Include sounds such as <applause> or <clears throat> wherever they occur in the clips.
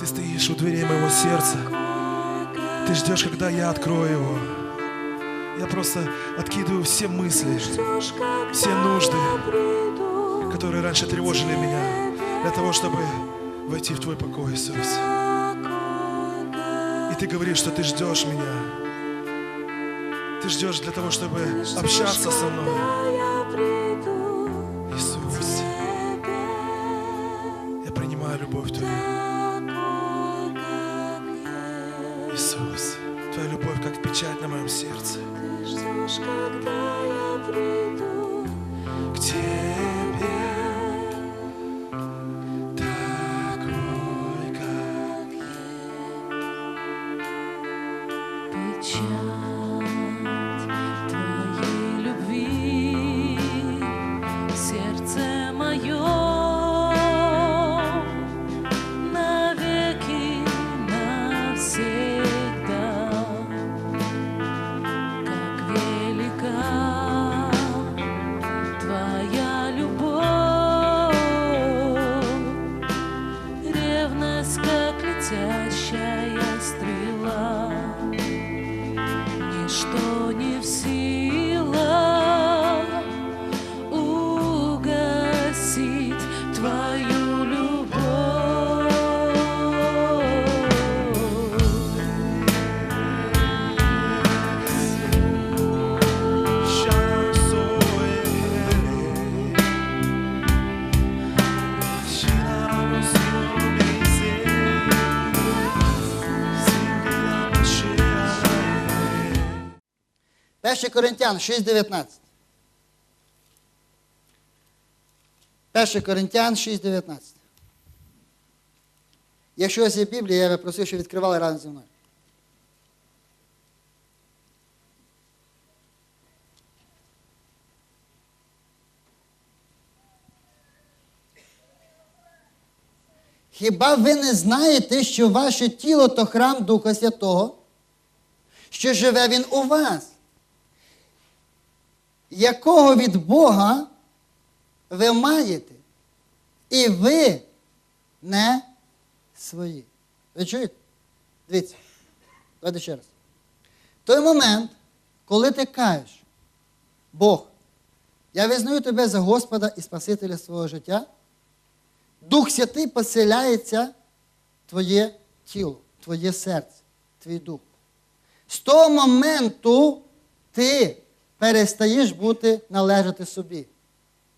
Ты стоишь у дверей моего сердца. Ты ждешь, когда я открою его. Я просто откидываю все мысли, все нужды, которые раньше тревожили меня, для того, чтобы войти в Твой покой, Иисус. И Ты говоришь, что Ты ждешь меня. Ты ждешь для того, чтобы общаться со мной. conciencia. 1 Коринтян 6,19. 1 Коринтян 6,19. Якщо у вас є Біблія, я би просив, щоб відкривали разом зі мною. Хіба ви не знаєте, що ваше тіло то храм Духа Святого, що живе він у вас? Якого від Бога ви маєте, і ви не свої. Ви чуєте? Дивіться, давайте ще раз. Той момент, коли ти кажеш, Бог, я визнаю тебе за Господа і Спасителя свого життя, Дух Святий поселяється твоє тіло, твоє серце, твій дух. З того моменту ти перестаєш бути належати собі.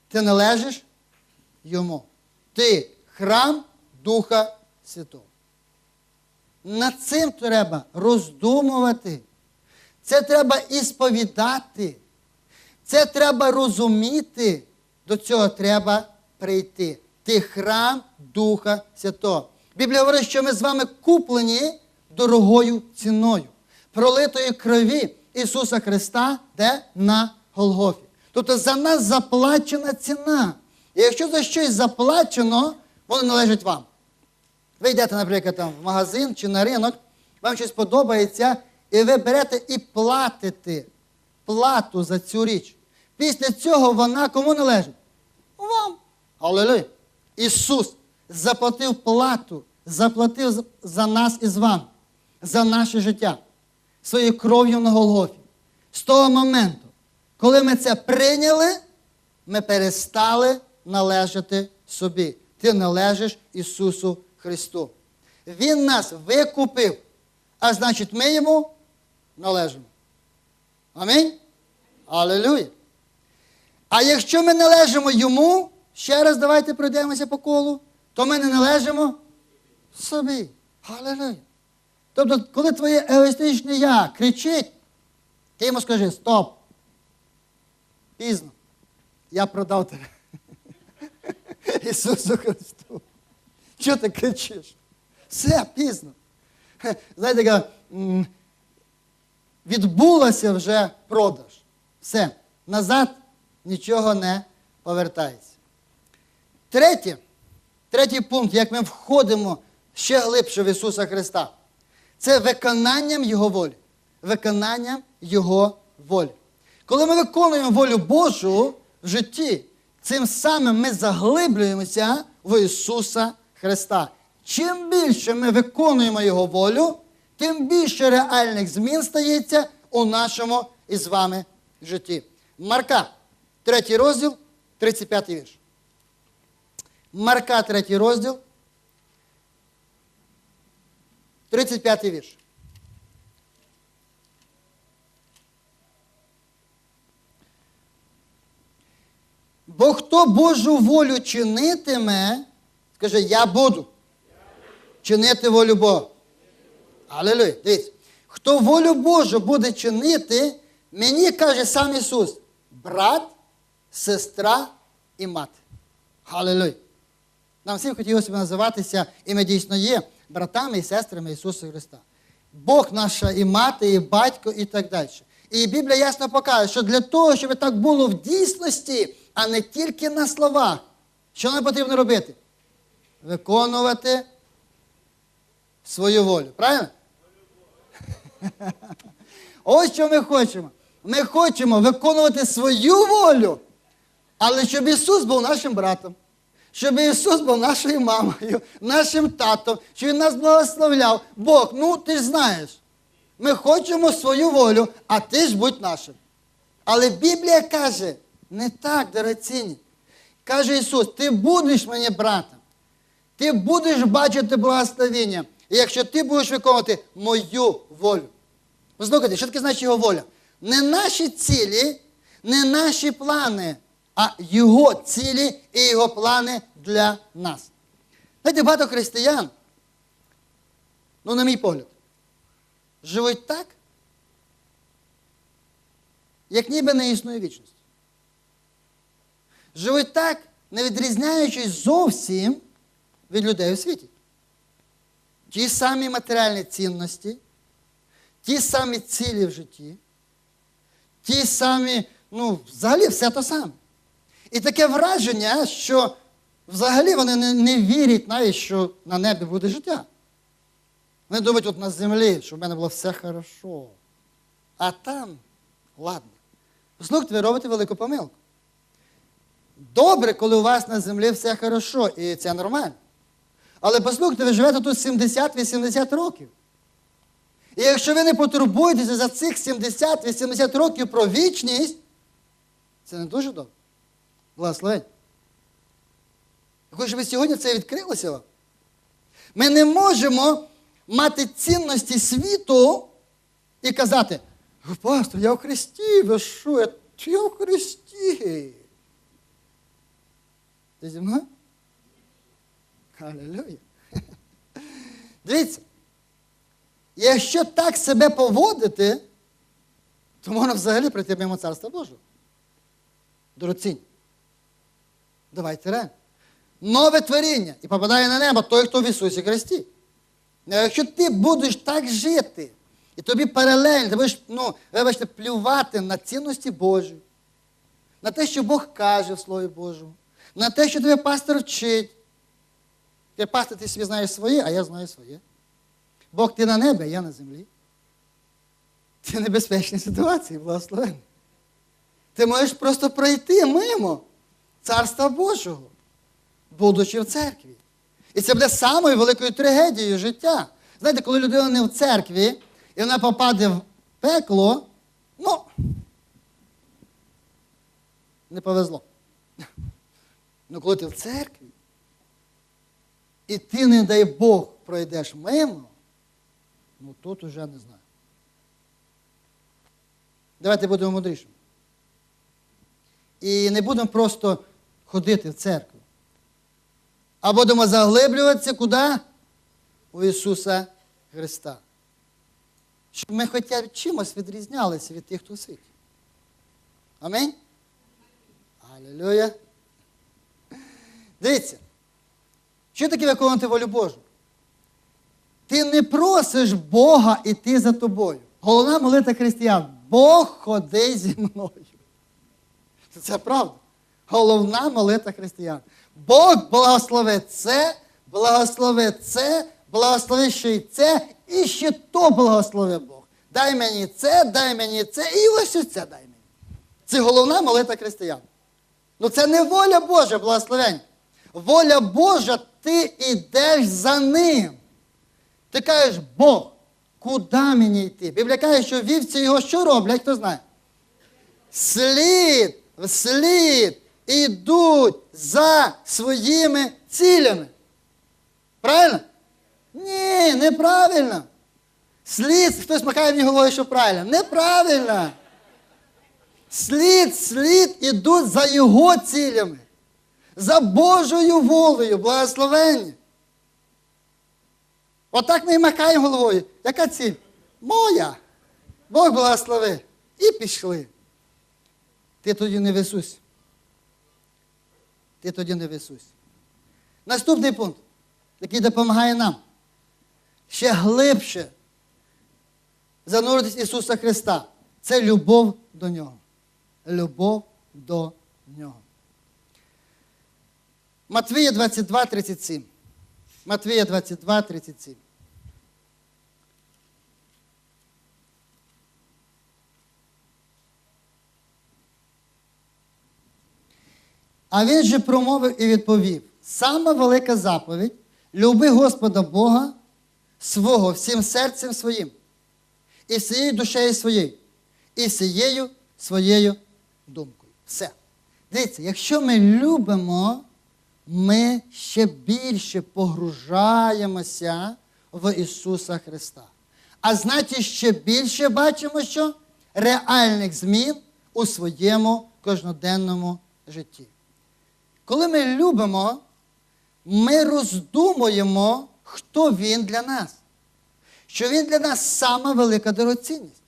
Ти належиш йому. Ти храм Духа Святого. Над цим треба роздумувати. Це треба ісповідати. Це треба розуміти. До цього треба прийти. Ти храм Духа Святого. Біблія говорить, що ми з вами куплені дорогою ціною, пролитої крові Ісуса Христа, де на Голгофі. Тобто за нас заплачена ціна. І якщо за щось заплачено, воно належить вам. Ви йдете, наприклад, там, в магазин чи на ринок, вам щось подобається, і ви берете і платите плату за цю річ. Після цього вона кому належить? Вам. Аллилуйя. Ісус заплатив плату, заплатив за- нас і з вами, за наше життя, своєю кров'ю на Голгофі. З того моменту, коли ми це прийняли, ми перестали належати собі. Ти належиш Ісусу Христу. Він нас викупив, а значить, ми йому належимо. Амінь? Аллилуйя. А якщо ми належимо йому, ще раз давайте пройдемося по колу, то ми не належимо собі. Аллилуйя. Тобто, коли твоє егоїстичне я кричить, ти йому скажи, стоп. Пізно. Я продав тебе. <laughs> Ісусу Христу. Чого ти кричиш? Все, пізно. Знаєте, відбулося вже продаж. Все. Назад нічого не повертається. Третє, третій пункт, як ми входимо ще глибше в Ісуса Христа, це виконанням Його волі. Виконанням Його волі. Коли ми виконуємо волю Божу, в житті. Цим самим ми заглиблюємося в Ісуса Христа. Чим більше ми виконуємо Його волю, тим більше реальних змін стається у нашому із вами житті. Марка, третій розділ, 35 вірш. Марка, третій розділ, 35 вірш. Бо хто Божу волю чинитиме, скаже, я буду чинити волю Бога. Алілуя. Дивіться. Хто волю Божу буде чинити, мені каже сам Ісус, брат, сестра і мати. Халилуй. Нам всім хотілося б називатися, і ми дійсно є братами і сестрами Ісуса Христа. Бог наша і мати, і батько, і так далі. І Біблія ясно показує, що для того, щоб так було в дійсності, а не тільки на словах, що нам потрібно робити? Виконувати свою волю. Правильно? <laughs> Ось що ми хочемо. Ми хочемо виконувати свою волю, але щоб Ісус був нашим братом, щоб Ісус був нашою мамою, нашим татом, щоб Він нас благословляв. Бог, ну ти ж знаєш, ми хочемо свою волю, а ти ж будь нашим. Але Біблія каже, не так, дорогоцінні. Каже Ісус, ти будеш мені братом, ти будеш бачити благословення, якщо ти будеш виконувати мою волю. Послухайте, що таке значить його воля? Не наші цілі, не наші плани, а його цілі і його плани для нас. Знаєте, багато християн, ну, на мій погляд, живуть так, як ніби не існує вічності. Живуть так, не відрізняючись зовсім від людей у світі. Ті самі матеріальні цінності, ті самі цілі в житті, ті самі, ну, взагалі все те саме. І таке враження, що взагалі вони не, не вірять навіть, що на небі буде життя. Вони думають, от на землі, щоб в мене було все хорошо. А там, ладно. Послухайте, ви робите велику помилку. Добре, коли у вас на землі все хорошо, і це нормально. Але послухайте, ви живете тут 70-80 років. І якщо ви не потурбуєтеся за цих 70-80 років про вічність, це не дуже добре. Благословень. Я хочу, щоб сьогодні це відкрилося вам. Ми не можемо мати цінності світу і казати, пастор, я в Христі, ви що, я, я в Христі. Ти зі мною? Аллилуйя. <laughs> Дивіться, якщо так себе поводити, то можна взагалі прийти мимо Царства Божого. Дорогоцінь. Давайте реально. Нове творіння і попадає на небо той, хто в Ісусі Христі. Якщо ти будеш так жити, і тобі паралельно, ти будеш, ну, вибачте, плювати на цінності Божі, на те, що Бог каже в Слові Божому, на те, що тебе пастор вчить. Ти пастор, ти собі знаєш своє, а я знаю своє. Бог ти на небі, а я на землі. Ти в небезпечній ситуації, благословений. Ти можеш просто пройти мимо Царства Божого, будучи в церкві. І це буде самою великою трагедією життя. Знаєте, коли людина не в церкві, і вона попаде в пекло, ну, не повезло. Ну, коли ти в церкві, і ти, не дай Бог, пройдеш мимо, ну тут уже не знаю. Давайте будемо мудрішими. І не будемо просто ходити в церкву. А будемо заглиблюватися куди? У Ісуса Христа. Щоб ми хоча б чимось відрізнялися від тих, хто світі. Амінь? Алілюя. Дивіться, що таке виконувати волю Божу? Ти не просиш Бога іти за тобою. Головна молитва християн. Бог ходи зі мною. Це правда. Головна молитва християн. Бог благослови це, благослови це, благослови ще й це, і ще то благослови Бог. Дай мені це, дай мені це, і ось це дай мені. Це головна молитва християн. Ну це не воля Божа, благословень. Воля Божа, ти йдеш за ним. Ти кажеш, Бог, куди мені йти? Біблія каже, що вівці його що роблять, хто знає? Слід, вслід ідуть за своїми цілями. Правильно? Ні, неправильно. Слід, хтось махає мені головою, що правильно. Неправильно. Слід, слід ідуть за його цілями, за Божою волею, благословення. Отак ми і махаємо головою. Яка ціль? Моя. Бог благослови. І пішли. Ти тоді не висусь. Ти тоді не висусь. Наступний пункт, який допомагає нам ще глибше зануритись Ісуса Христа. Це любов до Нього. Любов до Нього. Матвія 22, 37. Матвія 22, 37. А він же промовив і відповів: сама велика заповідь люби Господа Бога свого всім серцем своїм, і всією душею своєю, і всією своєю думкою. Все. Дивіться, якщо ми любимо, ми ще більше погружаємося в Ісуса Христа. А значить, ще більше бачимо, що реальних змін у своєму кожноденному житті. Коли ми любимо, ми роздумуємо, хто він для нас. Що він для нас сама велика дорогоцінність,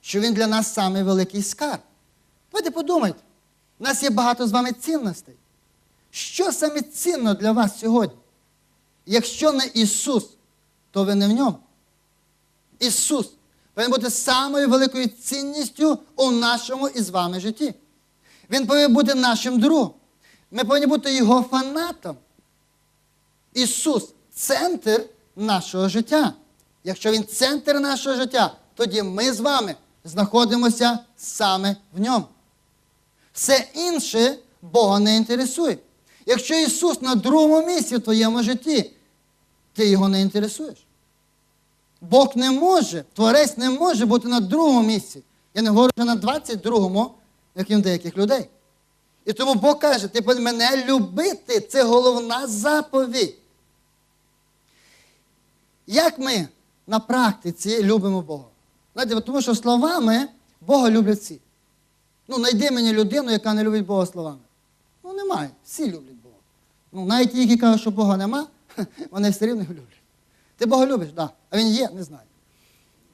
що він для нас самий великий скарб. Давайте подумайте, у нас є багато з вами цінностей. Що саме цінно для вас сьогодні? Якщо не Ісус, то ви не в ньому. Ісус повинен бути самою великою цінністю у нашому і з вами житті. Він повинен бути нашим другом. Ми повинні бути Його фанатом. Ісус центр нашого життя. Якщо Він центр нашого життя, тоді ми з вами знаходимося саме в ньому. Все інше Бога не інтересує. Якщо Ісус на другому місці в твоєму житті, ти його не інтересуєш. Бог не може, Творець не може бути на другому місці. Я не говорю вже на 22-му, як і в деяких людей. І тому Бог каже, ти повинен мене любити. Це головна заповідь. Як ми на практиці любимо Бога? Знаєте, тому що словами Бога люблять всі. Ну, знайди мені людину, яка не любить Бога словами. Ну, немає. Всі люблять Бога. Ну, навіть ті, які кажуть, що Бога нема, <laughs> вони все рівно люблять. Ти Бога любиш? Так. Да. А він є, не знаю.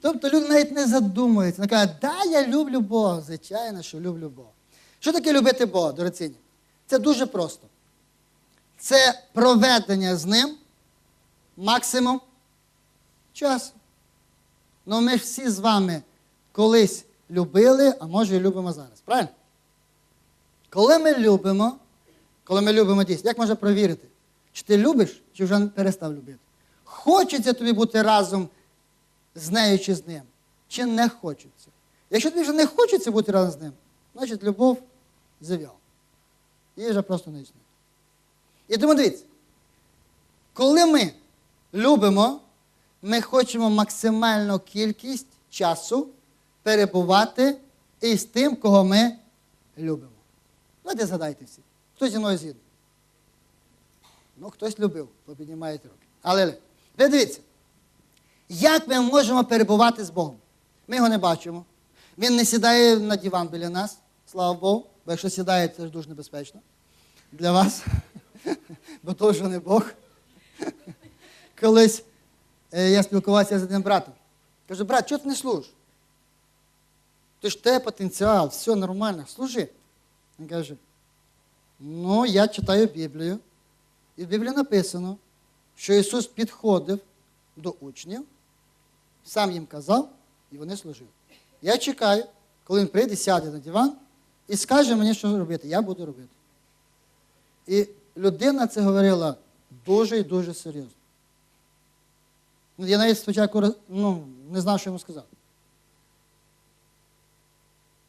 Тобто люди навіть не задумуються. Вони кажуть, да, я люблю Бога. Звичайно, що люблю Бога. Що таке любити Бога, дорогоцінні? Це дуже просто. Це проведення з ним максимум часу. Ну ми ж всі з вами колись любили, а може і любимо зараз. Правильно? Коли ми любимо, коли ми любимо дійсно, як можна провірити, чи ти любиш, чи вже перестав любити? Хочеться тобі бути разом з нею чи з ним, чи не хочеться? Якщо тобі вже не хочеться бути разом з ним, значить любов зав'яла. Її вже просто не існує. І тому дивіться, коли ми любимо, ми хочемо максимальну кількість часу перебувати із тим, кого ми любимо. Давайте згадайте всі. Хто зі мною згідний? Ну, хтось любив, попіднімаєте руки. Але ви дивіться, як ми можемо перебувати з Богом? Ми його не бачимо. Він не сідає на диван біля нас, слава Богу, бо якщо сідає, це ж дуже небезпечно для вас, <laughs> бо то вже не Бог. <laughs> Колись е, я спілкувався з одним братом. Кажу, брат, чого ти не служиш? Ти ж те потенціал, все нормально, служи. Він каже, ну, я читаю Біблію, і в Біблії написано, що Ісус підходив до учнів, сам їм казав, і вони служили. Я чекаю, коли він прийде, сяде на диван і скаже мені, що робити. Я буду робити. І людина це говорила дуже і дуже серйозно. Ну, Я навіть спочатку ну, не знав, що йому сказати.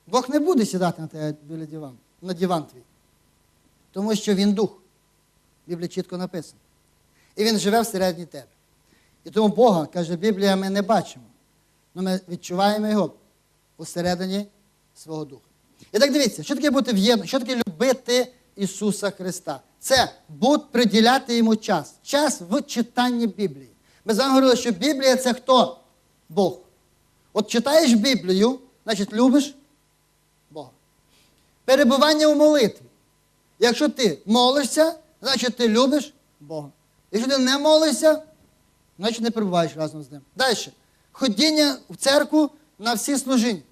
Бог не буде сідати на тебе біля диван, на диван твій. Тому що він дух. В Біблії чітко написано. І він живе всередині тебе. І тому Бога, каже Біблія, ми не бачимо. але ми відчуваємо його посередині свого духа. І так дивіться, що таке бути в'єднаним, що таке любити Ісуса Христа? Це будь приділяти йому час. Час в читанні Біблії. Ми з вами говорили, що Біблія це хто? Бог. От читаєш Біблію, значить любиш Бога. Перебування у молитві. Якщо ти молишся, значить ти любиш Бога. Якщо ти не молишся, значить не перебуваєш разом з ним. Далі. Ходіння в церкву на всі служіння.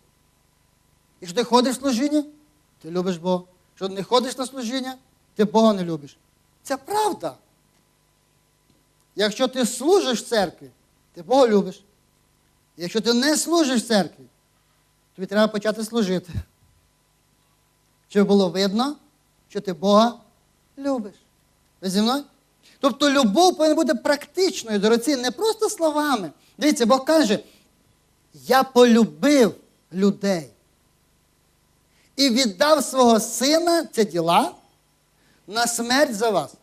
Якщо ти ходиш в служіння, ти любиш Бога. Якщо не ходиш на служіння, ти Бога не любиш. Це правда. Якщо ти служиш церкві, ти Бога любиш. Якщо ти не служиш церкві, тобі треба почати служити. Щоб було видно, що ти Бога любиш. Ви зі мною? Тобто любов повинна бути практичною, дороці, не просто словами. Дивіться, Бог каже, я полюбив людей і віддав свого сина, це діла, на смерть за вас.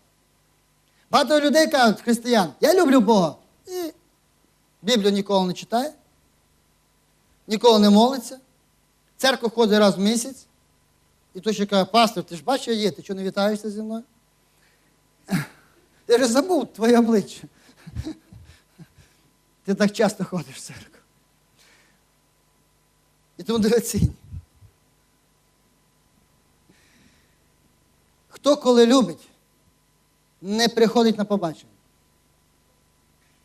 Багато людей кажуть, християн, я люблю Бога. І Біблію ніколи не читає, ніколи не молиться, в церкву ходить раз в місяць. І той ще каже, пастор, ти ж бачиш, я є, ти чого не вітаєшся зі мною? Я вже забув твоє обличчя. Ти так часто ходиш в церкву. І тому дорогоцінні. Хто коли любить, не приходить на побачення.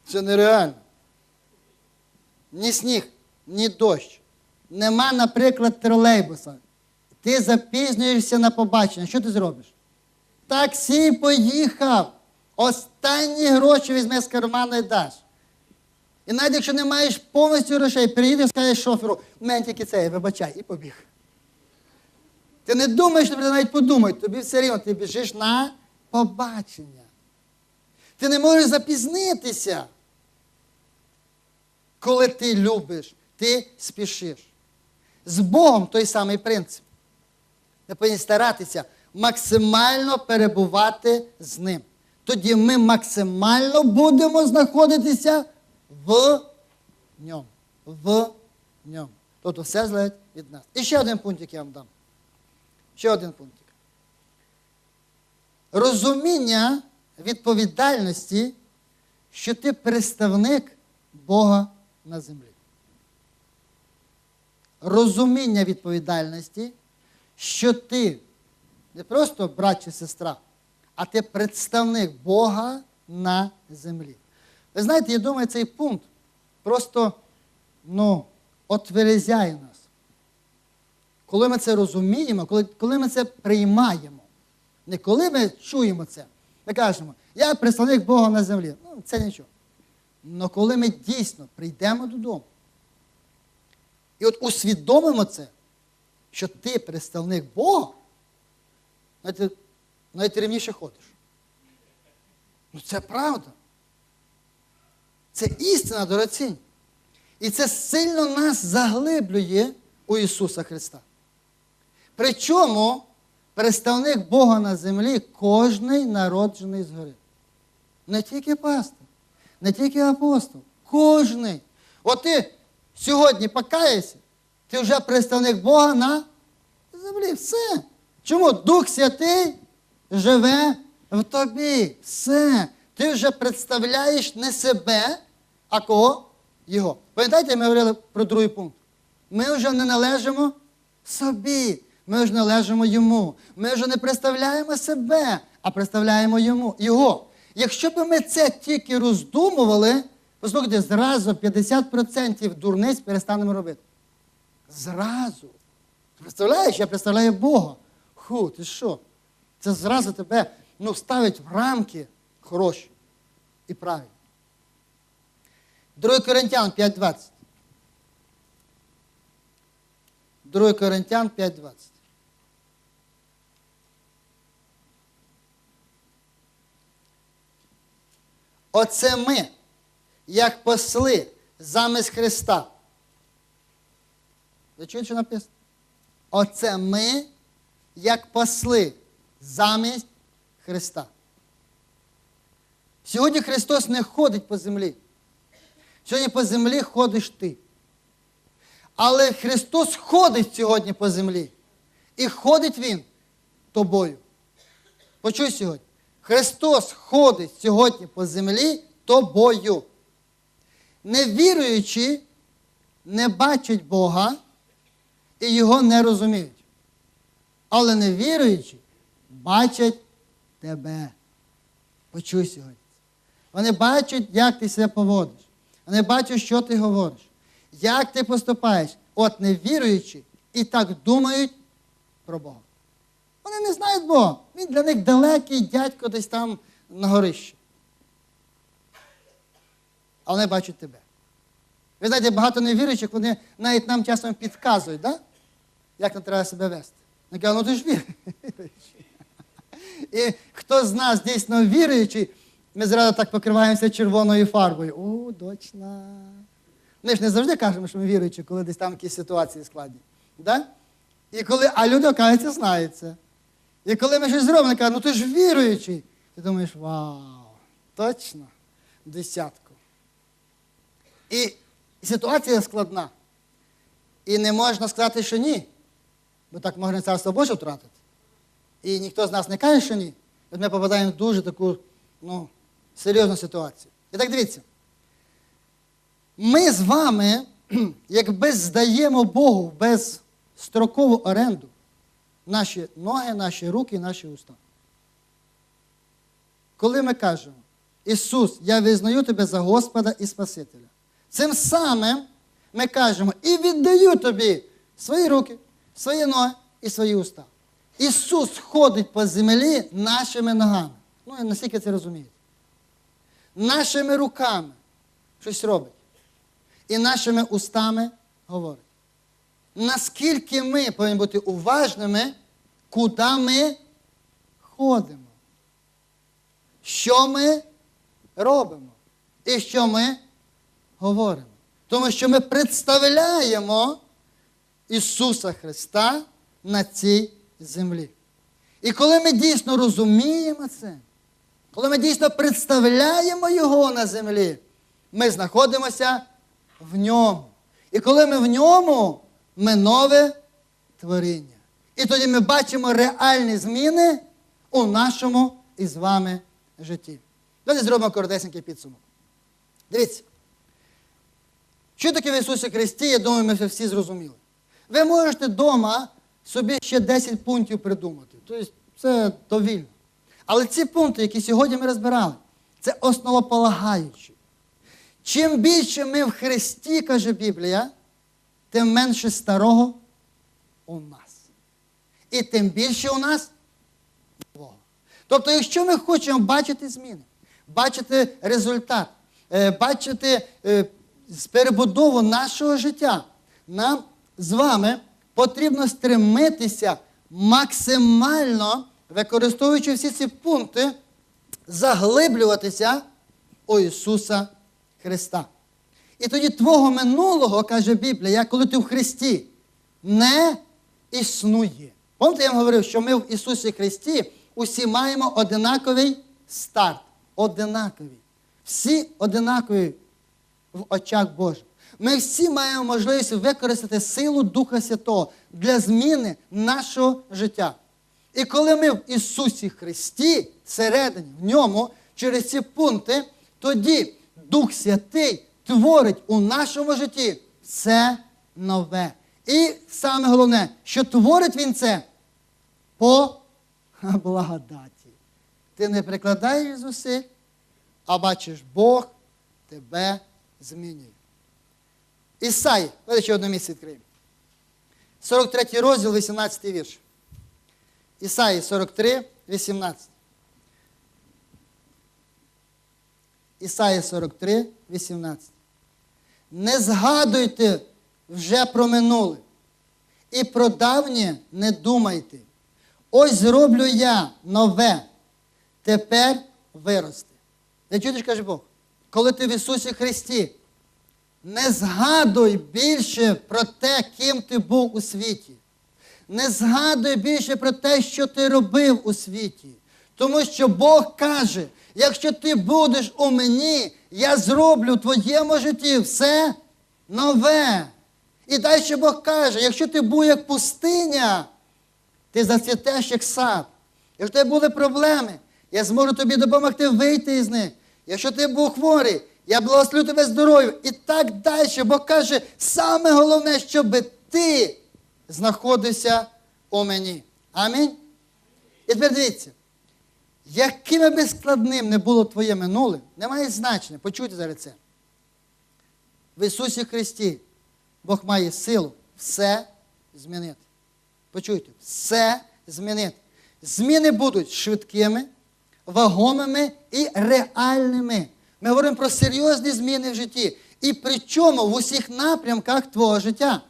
Це нереально. Ні сніг, ні дощ. Нема, наприклад, тролейбуса. Ти запізнюєшся на побачення. Що ти зробиш? Таксі поїхав. Останні гроші візьме з кармана і даш. І навіть якщо не маєш повністю грошей, приїдеш, скажеш шоферу, в мене тільки це, вибачай, і побіг. Ти не думаєш, тобі навіть подумай, тобі все рівно, ти біжиш на побачення. Ти не можеш запізнитися. Коли ти любиш, ти спішиш. З Богом той самий принцип. Ми повинні старатися максимально перебувати з ним. Тоді ми максимально будемо знаходитися в ньому. В ньому. Тобто все залежить від нас. І ще один пунктик я вам дам. Ще один пунктик. Розуміння відповідальності, що ти представник Бога на землі. Розуміння відповідальності, що ти не просто брат чи сестра, а ти представник Бога на землі. Ви знаєте, я думаю, цей пункт просто ну, отверезяє нас. Коли ми це розуміємо, коли, коли ми це приймаємо, не коли ми чуємо це, ми кажемо, я представник Бога на землі. Ну, це нічого. Але коли ми дійсно прийдемо додому, і от усвідомимо це, що ти представник Бога, навіть, навіть рівніше ходиш. Ну це правда. Це істина, дорогоцінь. І це сильно нас заглиблює у Ісуса Христа. Причому представник Бога на землі кожний народжений згори. Не тільки пастор, не тільки апостол, кожний. От ти сьогодні покаєшся, ти вже представник Бога на землі. Все. Чому Дух Святий живе в тобі? Все. Ти вже представляєш не себе, а кого? Його. Пам'ятаєте, ми говорили про другий пункт. Ми вже не належимо собі. Ми вже належимо йому. Ми вже не представляємо себе, а представляємо йому, його. Якщо б ми це тільки роздумували, послухайте, зразу 50% дурниць перестанемо робити. Зразу. Представляєш, я представляю Бога. Ху, ти що? Це зразу тебе ну, ставить в рамки хороші і правильні. 2 Коринтян 5.20. 2 Коринтян 5.20. Оце ми, як посли замість Христа. Ви чуєте, що написано? Оце ми, як посли замість Христа. Сьогодні Христос не ходить по землі. Сьогодні по землі ходиш ти. Але Христос ходить сьогодні по землі. І ходить Він тобою. Почуй сьогодні. Христос ходить сьогодні по землі тобою. Невіруючі не бачать Бога і його не розуміють. Але невіруючі бачать тебе. Почуй сьогодні. Вони бачать, як ти себе поводиш. Вони бачать, що ти говориш, як ти поступаєш. От невіруючі і так думають про Бога. Вони не знають Бога. Він для них далекий дядько десь там на горищі. А вони бачать тебе. Ви знаєте, багато невіруючих, вони навіть нам часом підказують, да? як нам треба себе вести. Вони кажуть, ну ти ж віруючий. <laughs> І хто з нас дійсно віруючий, ми зразу так покриваємося червоною фарбою. О, дочна. Ми ж не завжди кажемо, що ми віруючі, коли десь там якісь ситуації складні. Да? І коли, а люди, оказується, знають це. І коли ми щось зробимо, кажуть, ну ти ж віруючий. Ти думаєш, вау, точно, десятку. І ситуація складна. І не можна сказати, що ні. Бо так можна царство Боже втратити. І ніхто з нас не каже, що ні. От ми попадаємо в дуже таку ну, серйозну ситуацію. І так дивіться. Ми з вами, <clears throat> якби здаємо Богу в безстрокову оренду наші ноги, наші руки, наші уста. Коли ми кажемо, Ісус, я визнаю тебе за Господа і Спасителя. Цим самим ми кажемо і віддаю тобі свої руки, свої ноги і свої уста. Ісус ходить по землі нашими ногами. Ну, і наскільки це розумієте? Нашими руками щось робить. І нашими устами говорить. Наскільки ми повинні бути уважними, куди ми ходимо? Що ми робимо? І що ми говоримо? Тому що ми представляємо Ісуса Христа на цій землі. І коли ми дійсно розуміємо це, коли ми дійсно представляємо Його на землі, ми знаходимося в ньому. І коли ми в ньому, ми нове творіння. І тоді ми бачимо реальні зміни у нашому із вами житті. Давайте зробимо коротесенький підсумок. Дивіться. Що таке в Ісусі Христі, я думаю, ми всі зрозуміли. Ви можете вдома собі ще 10 пунктів придумати. Тобто це довільно. Але ці пункти, які сьогодні ми розбирали, це основополагаючі. Чим більше ми в Христі, каже Біблія, тим менше старого у нас. І тим більше у нас Бога. Тобто, якщо ми хочемо бачити зміни, бачити результат, е, бачити е, перебудову нашого життя, нам з вами потрібно стремитися максимально, використовуючи всі ці пункти, заглиблюватися у Ісуса Христа. І тоді твого минулого, каже Біблія, коли ти в Христі, не існує. Помните, я вам говорив, що ми в Ісусі Христі усі маємо одинаковий старт. Одинаковий. Всі одинакові в очах Божих. Ми всі маємо можливість використати силу Духа Святого для зміни нашого життя. І коли ми в Ісусі Христі, всередині, в ньому, через ці пункти, тоді Дух Святий творить у нашому житті все нове. І саме головне, що творить Він це по благодаті. Ти не прикладаєш зусиль, а бачиш, Бог тебе змінює. Ісаї, давайте ще одне місце відкриємо. 43 розділ, 18 вірш. Ісаї 43, 18. Ісаї 43, 18. Не згадуйте вже про минуле. І про давнє не думайте. Ось зроблю я нове. Тепер виросте. Я чуєш, каже Бог, коли ти в Ісусі Христі, не згадуй більше про те, ким ти був у світі. не згадуй більше про те, що ти робив у світі. Тому що Бог каже: якщо ти будеш у мені, я зроблю в твоєму житті все нове. І далі Бог каже: якщо ти був як пустиня, ти зацвітеш як сад. Якщо тебе були проблеми, я зможу тобі допомогти вийти із них. Якщо ти був хворий, я благословлю тебе здоров'ю. І так далі. Бог каже, саме головне, щоб ти знаходився у мені. Амінь. І тепер дивіться, якими би складним не було твоє минуле, немає значення. Почуйте зараз це. В Ісусі Христі Бог має силу все змінити. Почуйте, все змінити. Зміни будуть швидкими, вагомими і реальними. Ми говоримо про серйозні зміни в житті. І причому в усіх напрямках твого життя.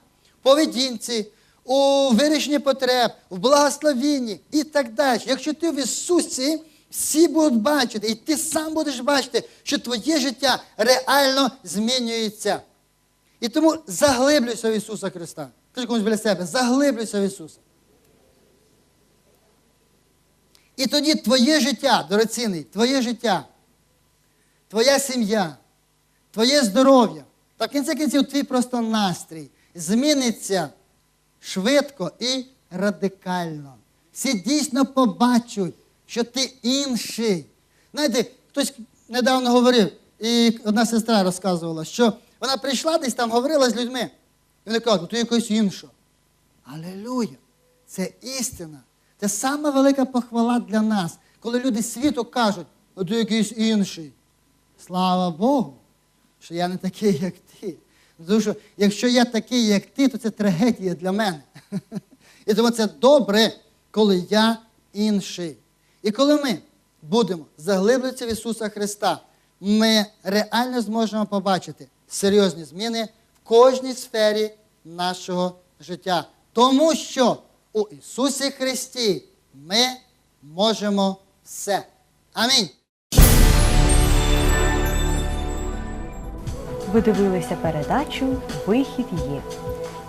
Поведінці, у вирішенні потреб, в благословінні і так далі. Якщо ти в Ісусі, всі будуть бачити, і ти сам будеш бачити, що твоє життя реально змінюється. І тому заглиблюйся в Ісуса Христа. Кажи комусь біля себе, заглиблюйся в Ісуса. І тоді твоє життя, дорогоцінний, твоє життя, твоя сім'я, твоє здоров'я, та в кінці кінців твій просто настрій зміниться швидко і радикально. Всі дійсно побачать, що ти інший. Знаєте, хтось недавно говорив, і одна сестра розказувала, що вона прийшла десь там, говорила з людьми. І вони кажуть, «Ну, ти якось інший. Алілуя! Це істина. Це сама велика похвала для нас, коли люди світу кажуть, ну ти якийсь інший. Слава Богу, що я не такий, як ти. Тому що якщо я такий, як ти, то це трагедія для мене. <laughs> І тому це добре, коли я інший. І коли ми будемо заглиблюватися в Ісуса Христа, ми реально зможемо побачити серйозні зміни в кожній сфері нашого життя. Тому що у Ісусі Христі ми можемо все. Амінь. Ви дивилися передачу Вихід є.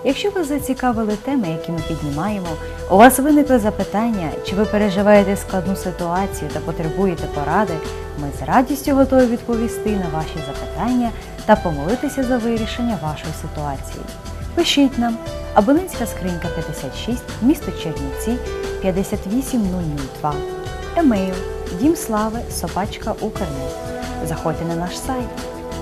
Якщо вас зацікавили теми, які ми піднімаємо, у вас виникли запитання, чи ви переживаєте складну ситуацію та потребуєте поради, ми з радістю готові відповісти на ваші запитання та помолитися за вирішення вашої ситуації. Пишіть нам абонентська скринька 56, місто Чернівці 58002, емейл дімслави собачка Укрнет. Заходьте на наш сайт